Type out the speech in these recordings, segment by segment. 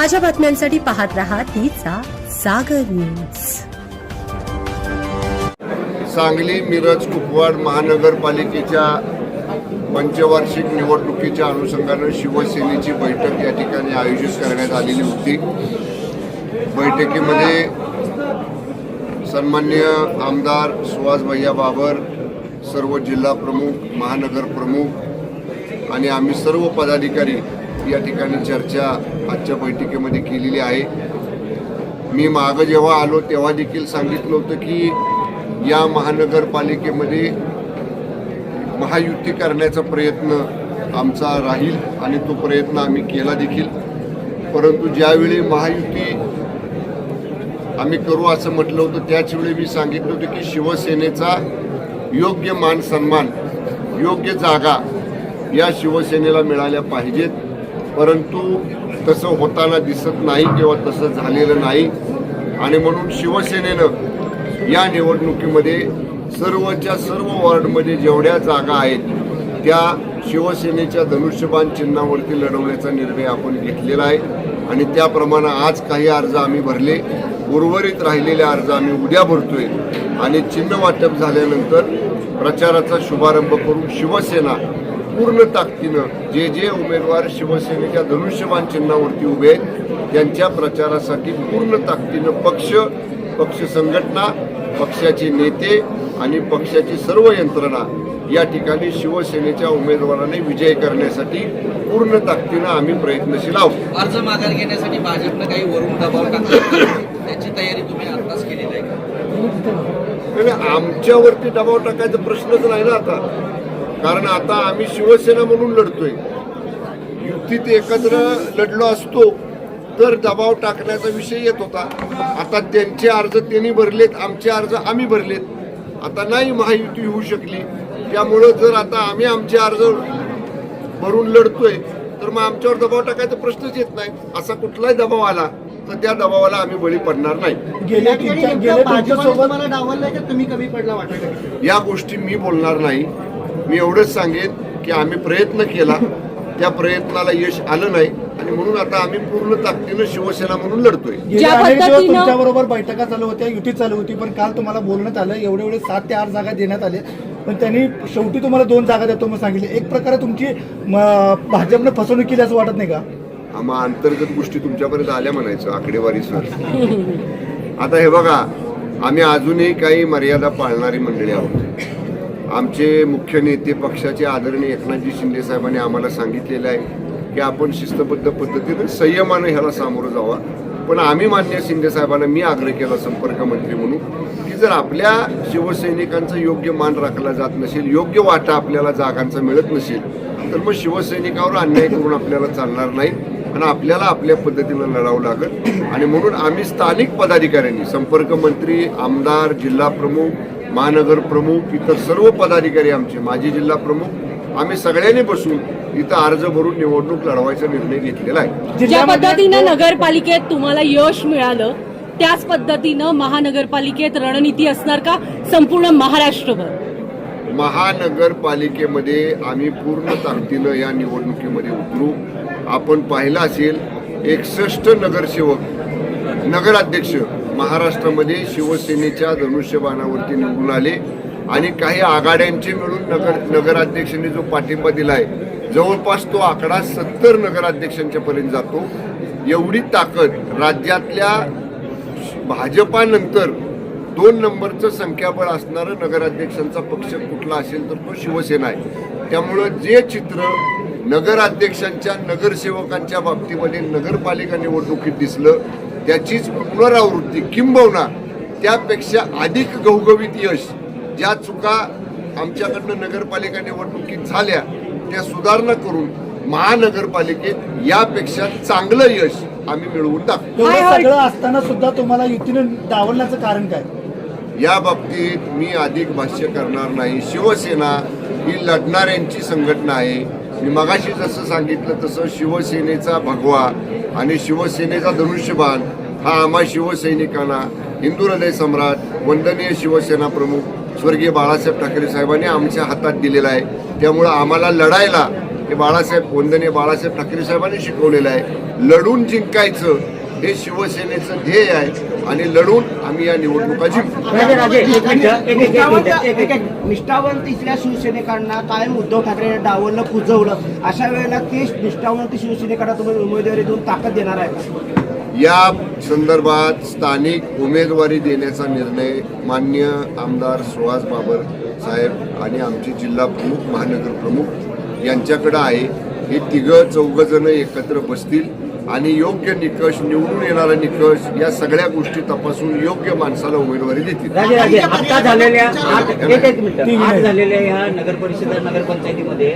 ताज्या बातम्यांसाठी पाहत राहा तिचा सागर न्यूज. सांगली मिरज कुपवाड महानगरपालिकेच्या पंचवार्षिक निवडणुकीच्या अनुषंगानं शिवसेनेची बैठक या ठिकाणी आयोजित करण्यात आलेली होती. बैठकीमध्ये सन्मान्य आमदार सुहास भैया बाबर सर्व जिल्हा प्रमुख महानगर प्रमुख आणि आम्ही सर्व पदाधिकारी या ठिकाणी चर्चा आजच्या बैठकीमध्ये केलेली आहे. मी मागं जेव्हा आलो तेव्हा देखील सांगितलं होतं की या महानगरपालिकेमध्ये महायुती करण्याचा प्रयत्न आमचा राहील आणि तो प्रयत्न आम्ही केला देखील. परंतु ज्यावेळी महायुती आम्ही करू असं म्हटलं होतं त्याचवेळी मी सांगितलं होतं की शिवसेनेचा योग्य मान सन्मान योग्य जागा या शिवसेनेला मिळाल्या पाहिजेत. परंतु तसं होताना दिसत नाही किंवा तसं झालेलं नाही. आणि म्हणून शिवसेनेनं या निवडणुकीमध्ये सर्वच्या सर्व वॉर्डमध्ये जेवढ्या जागा आहेत त्या शिवसेनेच्या धनुष्यबाण चिन्हावरती लढवण्याचा निर्णय आपण घेतलेला आहे. आणि त्याप्रमाणे आज काही अर्ज आम्ही भरले. उर्वरित राहिलेले अर्ज आम्ही उद्या भरतोय. आणि चिन्ह वाटप झाल्यानंतर प्रचाराचा शुभारंभ करून शिवसेना पूर्ण ताकदीनं जे जे उमेदवार शिवसेनेच्या धनुष्यबाण चिन्हावरती उभे आहेत त्यांच्या प्रचारासाठी पूर्ण ताकदीनं पक्ष पक्ष संघटना पक्षाचे नेते आणि पक्षाची सर्व यंत्रणा या ठिकाणी शिवसेनेच्या उमेदवाराने विजय करण्यासाठी पूर्ण ताकदीनं आम्ही प्रयत्नशील आहोत. अर्ज माघार घेण्यासाठी भाजपनं काही वरून दबाव टाकला त्याची तयारी तुम्ही आताच केलेली आहे का? आमच्यावरती दबाव टाकायचा प्रश्नच नाही ना आता. कारण आता आम्ही शिवसेना म्हणून लढतोय. युतीत एकत्र लढलो असतो तर दबाव टाकण्याचा विषय येत होता. आता त्यांचे अर्ज त्यांनी भरलेत आमचे अर्ज आम्ही भरलेत. आता नाही महायुती होऊ शकली. त्यामुळं जर आता आम्ही आमचे अर्ज भरून लढतोय तर मग आमच्यावर दबाव टाकायचा प्रश्नच येत नाही. असा कुठलाही दबाव आला तर त्या दबावाला आम्ही बळी पडणार नाही. या गोष्टी मी बोलणार नाही. मी एवढंच सांगेन की आम्ही प्रयत्न केला. त्या प्रयत्नाला यश आलं नाही आणि म्हणून आता आम्ही पूर्ण ताकदीनं शिवसेना म्हणून लढतोय. गेल्या अनेक दिवस पद्धतीनं- तुमच्या बरोबर बैठका चालू होत्या युती चालू होती पण काल तुम्हाला बोलण्यात आलं एवढे एवढे सात ते आठ जागा देण्यात आले. पण त्यांनी शेवटी तुम्हाला दोन जागा देतो मग सांगितले. एक प्रकारे तुमची म, भाजपनं फसवणूक केली असं वाटत नाही का? आम्हा अंतर्गत गोष्टी तुमच्यापर्यंत आल्या म्हणायचं आकडेवारी सर. आता हे बघा आम्ही अजूनही काही मर्यादा पाळणारी मंडळी आहोत. आमचे मुख्य नेते पक्षाचे आदरणीय एकनाथजी शिंदे साहेबांनी आम्हाला सांगितलेलं आहे की आपण शिस्तबद्ध पद्धतीनं संयमानं ह्याला सामोरं जावा. पण आम्ही मान्य शिंदे साहेबांना मी आग्रह केला संपर्क मंत्री म्हणून की जर आपल्या शिवसैनिकांचा योग्य मान राखला जात नसेल योग्य वाटा आपल्याला जागांचा मिळत नसेल तर मग शिवसैनिकावर अन्याय करून आपल्याला चालणार नाही आणि आपल्याला आपल्या पद्धतीनं लढावं लागेल. आणि म्हणून आम्ही स्थानिक पदाधिकाऱ्यांनी संपर्क मंत्री आमदार जिल्हा प्रमुख महानगर प्रमुख इतर सर्व पदाधिकारी आमचे माजी जिल्हा प्रमुख आम्ही सगळ्यांनी बसून इथं अर्ज भरून निवडणूक लढवायचा निर्णय घेतलेला आहे. ज्या पद्धतीनं नगरपालिकेत तुम्हाला यश मिळालं त्याच पद्धतीनं महानगरपालिकेत रणनीती असणार का? संपूर्ण महाराष्ट्रभर. महानगरपालिकेमध्ये आम्ही पूर्ण ताकदीनं या निवडणुकीमध्ये उतरू. आपण पाहिलं असेल एकसष्ट नगरसेवक नगराध्यक्ष महाराष्ट्रामध्ये शिवसेनेच्या धनुष्यबाणावरती निवडून आले आणि काही आघाड्यांचे मिळून नगर नगराध्यक्षांनी जो पाठिंबा दिला आहे जवळपास तो आकडा सत्तर नगराध्यक्षांच्या पर्यंत जातो. एवढी ताकद राज्यातल्या भाजपानंतर दोन नंबरचं संख्याबळ असणारं नगराध्यक्षांचा पक्ष कुठला असेल तर तो शिवसेना आहे. त्यामुळं जे चित्र नगराध्यक्षांच्या नगरसेवकांच्या बाबतीमध्ये नगरपालिका निवडणुकीत दिसलं त्याचीच पुनरावृत्ती किंबहुना त्यापेक्षा अधिक घवघवीत यश ज्या चुका आमच्याकडनं नगरपालिका निवडणुकीत झाल्या त्या सुधारणा करून महानगरपालिकेत यापेक्षा चांगलं यश आम्ही मिळवून एवढं सगळं असताना सुद्धा तुम्हाला युतीनं डावलण्याचं कारण काय? या बाबतीत मी अधिक भाष्य करणार नाही. शिवसेना ही लढणाऱ्यांची संघटना आहे. मी मगाशी जसं सांगितलं तसं शिवसेनेचा भगवा आणि शिवसेनेचा धनुष्यबाण हा आम्हा शिवसैनिकांना हिंदू हृदय सम्राट वंदनीय शिवसेना प्रमुख स्वर्गीय बाळासाहेब ठाकरे साहेबांनी आमच्या हातात दिलेला आहे. त्यामुळं आम्हाला लढायला हे बाळासाहेब वंदनीय बाळासाहेब ठाकरे साहेबांनी शिकवलेलं आहे. लढून जिंकायचं हे शिवसेनेचं ध्येय आहे आणि लढून आम्ही या निवडणुका जिंकू. निष्ठावंत इथल्या शिवसैनिकांना कायम उद्धव ठाकरे डावललं कुजवलं अशा वेळेला ते निष्ठावंत शिवसैनिकांना तुम्ही उमेदवारी देऊन ताकद देणार आहे या संदर्भात स्थानिक उमेदवारी देण्याचा निर्णय मान्य आमदार सुहास बाबर साहेब आणि आमचे जिल्हा प्रमुख महानगर प्रमुख यांच्याकडे आहे. हे तिघं चौघ जण एकत्र बसतील. आणि योग्य निकष निवडून येणारा निकष या सगळ्या गोष्टी तपासून योग्य माणसाला उमेदवारी देतील. आता झालेल्या ह्या नगर परिषद नगरपंचायतीमध्ये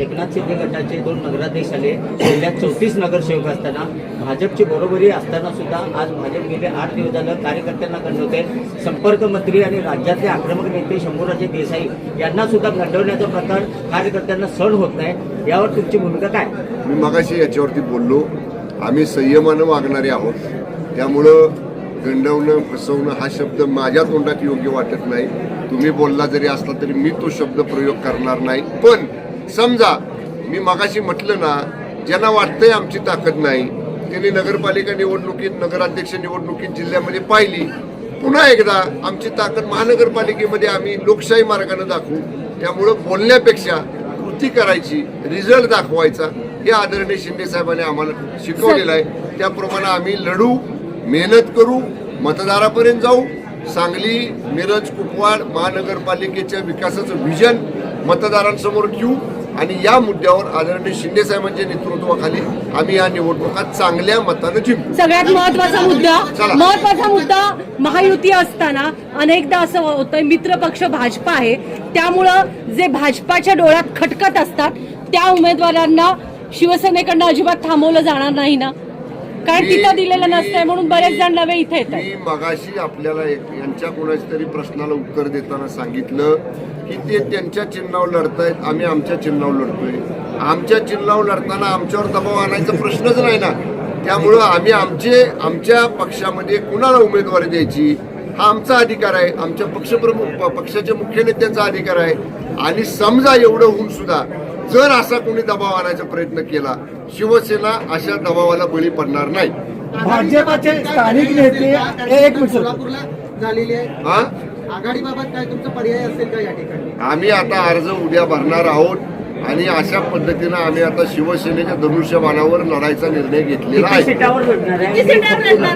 एकनाथ शिंदे गटाचे दोन नगराध्यक्ष आले जिल्ह्यात चौतीस नगरसेवक असताना भाजपची बरोबरी असताना सुद्धा आज भाजप गेले आठ दिवस झालं कार्यकर्त्यांना गंडवते संपर्क मंत्री आणि राज्यातले आक्रमक नेते शंभूराजे देसाई यांना सुद्धा गंडवण्याचा प्रकार कार्यकर्त्यांना सहन होत नाही. यावर तुमची भूमिका काय? मी मगाशी याच्यावरती बोललो. आम्ही संयमानं वागणारे आहोत. त्यामुळं गंडवणं फसवणं हा शब्द माझ्या तोंडात योग्य वाटत नाही. तुम्ही बोलला जरी असला तरी मी तो शब्द प्रयोग करणार नाही. पण समजा मी मगाशी म्हटलं ना ज्यांना वाटतंय आमची ताकद नाही त्यांनी नगरपालिका निवडणुकीत नगराध्यक्ष निवडणुकीत जिल्ह्यामध्ये पाहिली. पुन्हा एकदा आमची ताकद महानगरपालिकेमध्ये आम्ही लोकशाही मार्गाने दाखवू. त्यामुळं बोलण्यापेक्षा कृती करायची रिझल्ट दाखवायचा हे आदरणीय शिंदे साहेबांनी आम्हाला शिकवलेलं आहे. त्याप्रमाणे आम्ही लढू मेहनत करू मतदारापर्यंत जाऊ. सांगली मिरज कुपवाड महानगरपालिकेच्या विकासाचं व्हिजन मतदारांसमोर घेऊ आणि या मुद्द्यावर आदरणीय शिंदे साहेबांच्या नेतृत्वाखाली आम्ही या निवडणुका चांगल्या मतानं जिंकू. सगळ्यात महत्त्वाचा मुद्दा. महत्त्वाचा मुद्दा महायुती असताना अनेकदा असं होतंय मित्र पक्ष भाजपा आहे. त्यामुळं जे भाजपाच्या डोळ्यात खटकत असतात त्या उमेदवारांना शिवसेनेकडनं अजिबात थांबवलं जाणार नाही ना? कारण तिथं दिलेलं नसतंय म्हणून बरेच जण नवे इथे येतात मगाशी आपल्याला एक यांच्या कोणाच्या तरी प्रश्नाला उत्तर देताना सांगितलं की ते त्यांच्या चिन्हावर लढतायत आम्ही आमच्या चिन्हावर लढतोय. आमच्या चिन्हावर लढताना आमच्यावर दबाव आणायचा प्रश्नच नाही ना. त्यामुळं आम्ही आमचे आमच्या पक्षामध्ये कुणाला उमेदवारी द्यायची? हा आमचा अधिकार आहे. आमच्या पक्षप्रमुख प- पक्षाच्या मुख्य नेत्यांचा अधिकार आहे. आणि समजा एवढं होऊन सुद्धा जर असा कोणी दबाव आणायचा प्रयत्न केला शिवसेना अशा दबावाला बळी पडणार नाही. भाजपाचे स्थानिक नेते एक मिनिट. सर. सोलापूरला झालेली आहे. हा? आघाडीबाबत काय तुमचा पर्याय असेल का या ठिकाणी? आम्ही आता अर्ज उद्या भरणार आहोत आणि अशा पद्धतीनं आम्ही आता शिवसेनेच्या धनुष्यबाणावर लढायचा निर्णय घेतलेला आहे.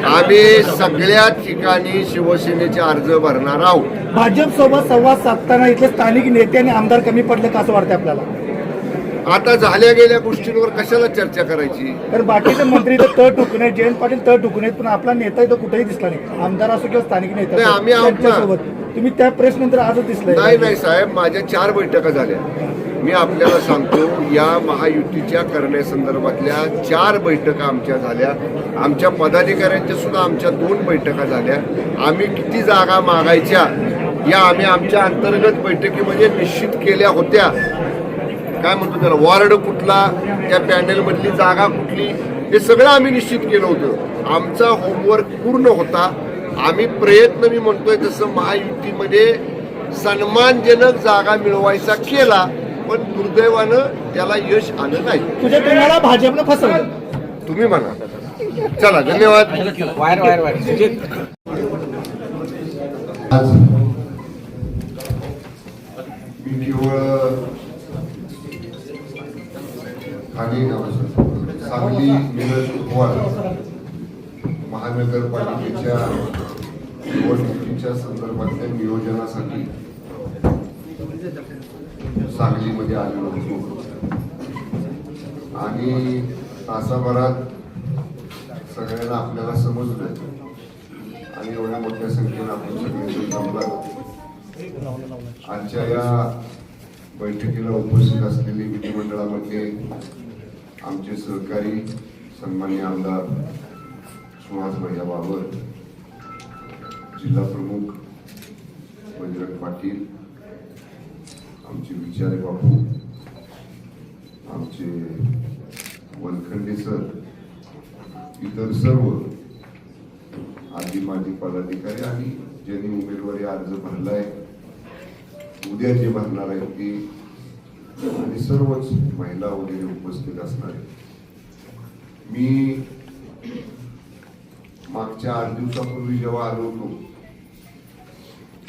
आम्ही सगळ्या ठिकाणी शिवसेनेचे अर्ज भरणार आहोत. भाजप सोबत संवाद साधताना इथले स्थानिक नेते आणि आमदार कमी पडले का असं वाटतं आपल्याला? आता झाल्या गेल्या गोष्टींवर कशाला चर्चा करायची? तर बाकीचे मंत्री तर तळ टुकून आहेत जयंत पाटील तळ टुकून आहेत पण आपला नेता इथं कुठेही दिसला नाही. आमदार असो किंवा स्थानिक नेता नाही, असो, आम्ही आहोत ना. त्यांच्यासोबत. तुम्ही त्या प्रेस नंतर आजच दिसलाय. नाही नाही साहेब माझ्या चार बैठका झाल्या. मी आपल्याला सांगतो या महायुतीच्या करण्यासंदर्भातल्या चार बैठका आमच्या झाल्या. आमच्या पदाधिकाऱ्यांच्या सुद्धा आमच्या दोन बैठका झाल्या. आम्ही किती जागा मागायच्या या आम्ही आमच्या अंतर्गत बैठकीमध्ये निश्चित केल्या होत्या. काय म्हणतो त्याला वॉर्ड कुठला त्या पॅनेलमधली जागा कुठली हे सगळं आम्ही निश्चित केलं होतं. आमचा होमवर्क पूर्ण होता. आम्ही प्रयत्न मी म्हणतोय तसं महायुतीमध्ये सन्मानजनक जागा मिळवायचा केला पण दुर्दैवानं त्याला यश आलं नाही. तुझ्या तुम्हाला भाजपनं फसवलं. तुम्ही म्हणा. चला धन्यवाद. Wire wire wire. आज मी केवळ खाली सांगली मिरज कुपवाड महानगरपालिकेच्या निवडणुकीच्या संदर्भातल्या नियोजनासाठी सांगलीमध्ये आलेलो होतो. आणि तासाभरात सगळ्यांना आपल्याला समजलं. आणि एवढ्या मोठ्या संख्येनं आपण सगळे जमलात आजच्या या बैठकीला उपस्थित असलेले विधिमंडळामध्ये आमचे सहकारी सन्मान्य आमदार सुहास भैया बाबर जिल्हा प्रमुख बजरंग पाटील आमचे विचारे बापू आमचे वनखंडे सर इतर सर्व आधी माजी पदाधिकारी आणि ज्यांनी उमेदवारी अर्ज भरलाय उद्या जे भरणार आहे ती आणि सर्वच महिला वगैरे उपस्थित असणार आहेत. मी मागच्या आठ दिवसापूर्वी जेव्हा आलो होतो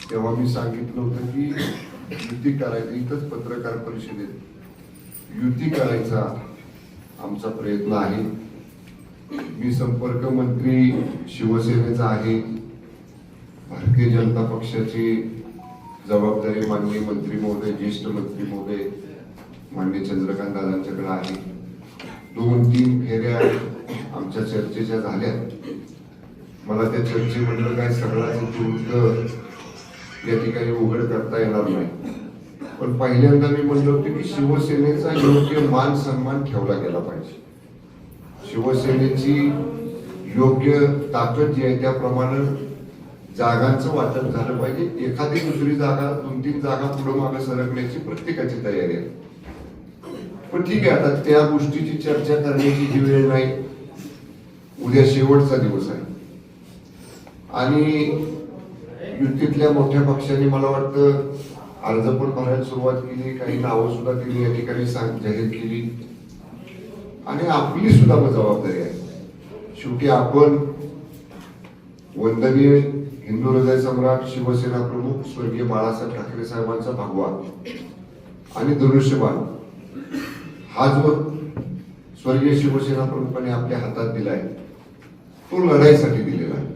तेव्हा मी सांगितलं होतं की युती करायची इथंच पत्रकार परिषदेत युती करायचा आमचा प्रयत्न आहे मी संपर्क मंत्री शिवसेनेचा आहे भारतीय जनता पक्षाची जबाबदारी माननीय मंत्री महोदय ज्येष्ठ मंत्री महोदय माननीय चंद्रकांत दादांच्याकडे आहे. दोन तीन फेऱ्या आमच्या चर्चेच्या झाल्या. मला त्या चर्चेमधलं काय सगळाच वृत्त या ठिकाणी उघड करता येणार नाही. पण पहिल्यांदा मी म्हणलं होतं की शिवसेनेचा योग्य मान सन्मान ठेवला गेला पाहिजे. शिवसेनेची योग्य ताकद जी आहे त्याप्रमाणे जागांचं वाटप झालं पाहिजे. एखादी दुसरी जागा दोन तीन जागा पुढे मागे सरकण्याची प्रत्येकाची तयारी आहे. पण ठीक आहे आता त्या गोष्टीची चर्चा करण्याची ही वेळ नाही उद्या शेवटचा दिवस आहे. आणि युतीतल्या मोठ्या पक्षांनी मला वाटतं अर्ज पण भरायला सुरुवात केली काही नावं सुद्धा त्यांनी या ठिकाणी जाहीर केली. आणि आपली सुद्धा जबाबदारी आहे. शेवटी आपण वंदनीय हिंदू हृदय सम्राट शिवसेना प्रमुख स्वर्गीय बाळासाहेब ठाकरे साहेबांचा भगवा आणि धनुष्यबाण. हा जो स्वर्गीय शिवसेना प्रमुखांनी आपल्या हातात दिलाय तो लढाईसाठी दिलेला आहे.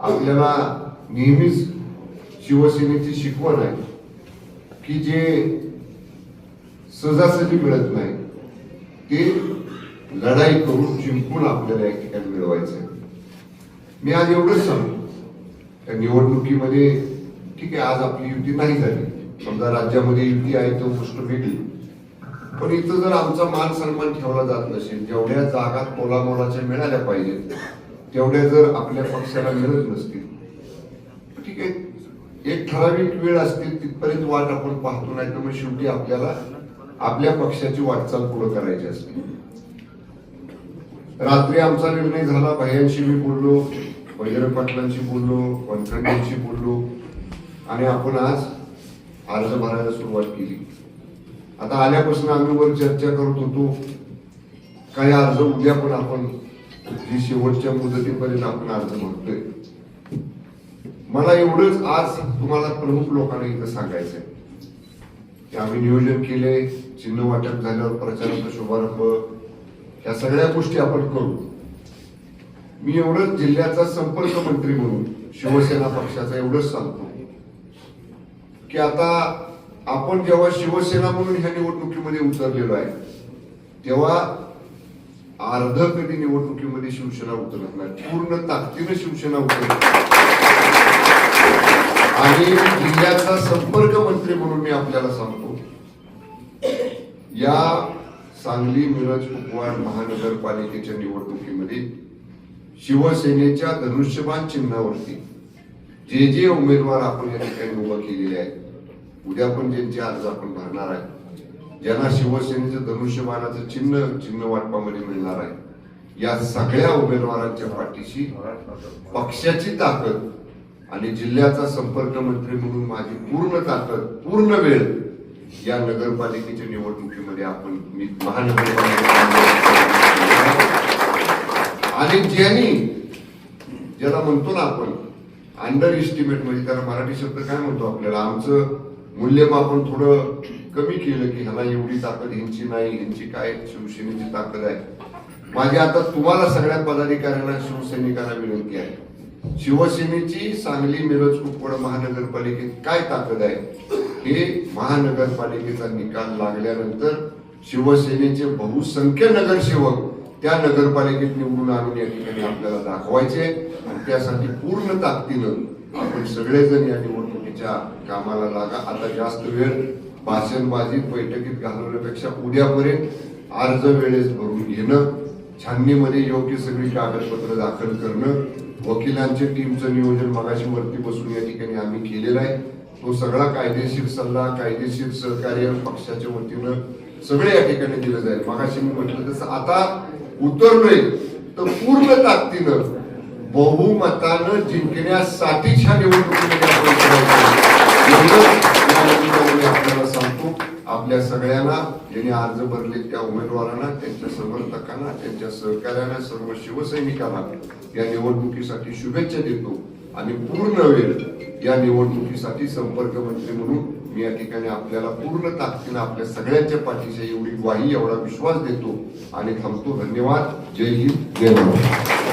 आपल्याला नेहमीच शिवसेनेची शिकवण आहे की जे सहजासहजी मिळत नाही ते लढाई करून जिंकून आपल्याला या ठिकाणी मिळवायचं आहे मी आज एवढंच सांगू. त्या निवडणुकीमध्ये ठीक आहे आज आपली युती नाही झाली. समजा राज्यामध्ये युती आहे तो गोष्ट वेगळी पण इथं जर आमचा मान सन्मान ठेवला जात नसेल जेवढ्या जागा मोलामोलाच्या मिळाल्या पाहिजेत तेवढ्या जर आपल्या पक्षाला मिळत नसतील ठीक आहे एक ठराविक वेळ असते तिथपर्यंत वाट आपण पाहतो नाही तर मग शेवटी आपल्याला आपल्या पक्षाची वाटचाल पुढे करायची असते. रात्री आमचा निर्णय झाला भायांशी मी बोललो. बजरंग पाटलांशी बोललो वनखंडेंशी बोललो आणि आपण आज अर्ज भरायला सुरुवात केली. आता आल्यापासून आम्ही वर चर्चा करत होतो काही अर्ज उद्या पण आपण जी शेवटच्या मुदतीपर्यंत आपण अर्ज भरतोय मला एवढंच आज तुम्हाला प्रमुख लोकांना इथं सांगायचंय. की आम्ही नियोजन केले चिन्ह वाटप झाल्यावर प्रचाराचा शुभारंभ या सगळ्या गोष्टी आपण करू. मी एवढंच जिल्ह्याचा संपर्क मंत्री म्हणून शिवसेना पक्षाचा एवढंच सांगतो. की आता आपण जेव्हा शिवसेना म्हणून ह्या निवडणुकीमध्ये उतरलेलो आहे तेव्हा अर्ध कधी निवडणुकीमध्ये शिवसेना उतरत नाही पूर्ण ताकदीनं शिवसेना उतरत आणि जिल्ह्याचा संपर्क मंत्री म्हणून मी आपल्याला सांगतो या सांगली मिरज कुपवाड महानगरपालिकेच्या निवडणुकीमध्ये शिवसेनेच्या धनुष्यबाण चिन्हावरती. जे जे उमेदवार आपण या ठिकाणी उभं केलेले आहेत उद्या पण ज्यांचे अर्ज आपण भरणार आहे ज्यांना शिवसेनेचं धनुष्यबाणाचं चिन्ह चिन्ह वाटपामध्ये मिळणार आहे या सगळ्या उमेदवारांच्या पाठीशी पक्षाची ताकद आणि जिल्ह्याचा संपर्क मंत्री म्हणून माझी पूर्ण ताकद पूर्ण वेळ या नगरपालिकेच्या निवडणुकीमध्ये आपण मी महानगरपालिका आणि ज्यांनी ज्याला म्हणतो ना आपण अंडर इस्टिमेट म्हणजे त्याला मराठी शब्द काय म्हणतो आपल्याला? आमचं मूल्यमापन थोडं कमी केलं की ह्याला एवढी ताकद ह्यांची नाही ह्यांची काय शिवसेनेची ताकद आहे. माझी आता तुम्हाला सगळ्या पदाधिकाऱ्यांना शिवसैनिकांना विनंती आहे. शिवसेनेची सांगली मिरज कुपवाड महानगरपालिकेत काय ताकद आहे? हे महानगरपालिकेचा निकाल लागल्यानंतर शिवसेनेचे बहुसंख्य नगरसेवक त्या नगरपालिकेत निवडून आणून या ठिकाणी आपल्याला दाखवायचे आणि त्यासाठी पूर्ण ताकदीनं आपण सगळेजण या निवडणुकीच्या कामाला लागा. आता जास्त वेळ भाषणबाजीत बैठकीत घालवण्यापेक्षा उद्यापर्यंत अर्ज वेळेस भरून घेणं छाननीमध्ये योग्य सगळी कागदपत्र दाखल करणं वकिलांच्या टीमचं नियोजन मगाशी वरती बसून या ठिकाणी आम्ही केलेलं आहे. तो सगळा कायदेशीर सल्ला कायदेशीर सहकार्य पक्षाच्या वतीनं सगळे या ठिकाणी दिलं जाईल. मगाशी मी म्हटलं तसं आता उतरलोय. तर पूर्ण ताकदीनं बहुमतानं जिंकण्यासाठीच ह्या निवडणुकीमध्ये आपल्याला सांगतो आपल्या सगळ्यांना ज्यांनी अर्ज भरले त्या उमेदवारांना त्यांच्या समर्थकांना त्यांच्या सहकार्यांना सर्व शिवसैनिकांना या निवडणुकीसाठी शुभेच्छा देतो. आणि पूर्ण वेळ या निवडणुकीसाठी संपर्क मंत्री म्हणून मी या ठिकाणी आपल्याला पूर्ण ताकदीनं आपल्या सगळ्यांच्या पाठीशी एवढी ग्वाही एवढा विश्वास देतो. आणि थांबतो. धन्यवाद. जय हिंद. जय महाराष्ट्र.